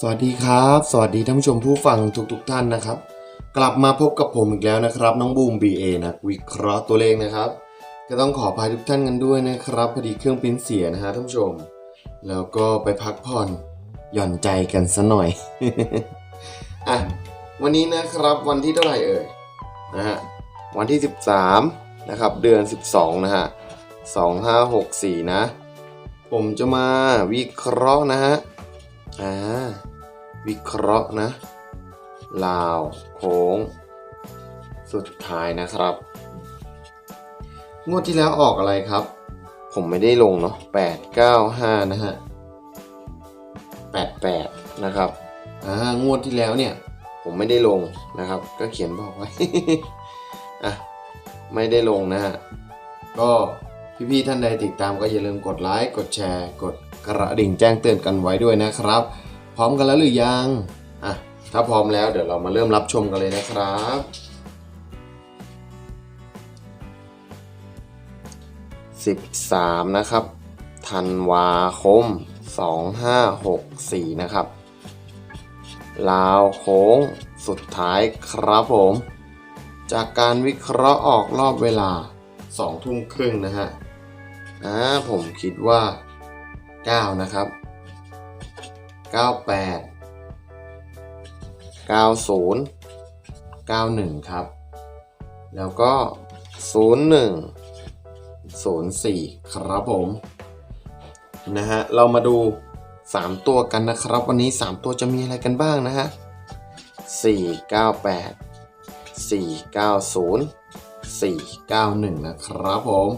สวัสดีครับ สวัสดีท่านผู้ชมผู้ฟังทุกๆทท่านนะครับ กลับมาพบกับผมอีกแล้วนะครับ น้องบูม BA นะวิเคราะห์ตัวเลขนะครับ ก็ต้องขออภัยทุกท่านกันด้วยนะครับพอดีเครื่องปิ้นเสียนะฮะท่านผู้ชม แล้วก็ไปพักผ่อนหย่อนใจกันซะหน่อยอะวันนี้นะครับวันที่เท่าไหร่เอ่ยนะฮะวันที่ 13นะครับเดือน 12นะฮะ2564 นะ ผมจะมาวิเคราะห์นะฮะ อ่าวิเคราะห์นะลาวโค้ง สุดท้ายนะครับ งวดที่แล้วออกอะไรครับ ผมไม่ได้ลงเนาะแปดเก้าห้านะฮะแปดแปดนะครับอ่างวดที่แล้วเนี่ย ผมไม่ได้ลงนะครับ ก็เขียนบอกไว้อะไม่ได้ลงนะฮะก็ พี่ๆท่านใดติดตามก็อย่าลืมกดไลค์กดแชร์ กดกระดิ่งแจ้งเตือนกันไว้ด้วยนะครับ พร้อมกันแล้วหรือยังอะถ้าพร้อมแล้วเดี๋ยวเรามาเริ่มรับชมกันเลยนะครับ 13 นะครับธันวาคม 2564 นะครับ ลาวโค้งสุดท้ายครับผม จากการวิเคราะห์ออกรอบเวลา 2 ทุ่มครึ่งนะฮะ อ่าผมคิดว่า 9 นะครับ 98 90 91 ครับ แล้วก็ 01 04 ครับผมนะฮะเรามาดู 3 ตัวกันนะครับ วันนี้ 3 ตัวจะมีอะไรกันบ้างนะฮะ498 490 491 นะครับผม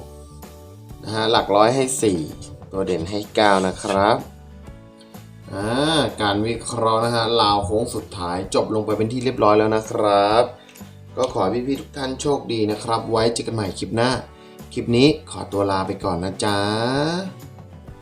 นะฮะหลักร้อยให้ 4 ตัวเด่นให้ 9 นะครับการวิเคราะห์นะฮะลาวโค้งสุดท้ายจบลงไปเป็นที่เรียบร้อยแล้วนะครับ ก็ขอให้พี่ๆทุกท่านโชคดีนะครับ ไว้เจอกันใหม่คลิปหน้า คลิปนี้ขอตัวลาไปก่อนนะจ๊ะ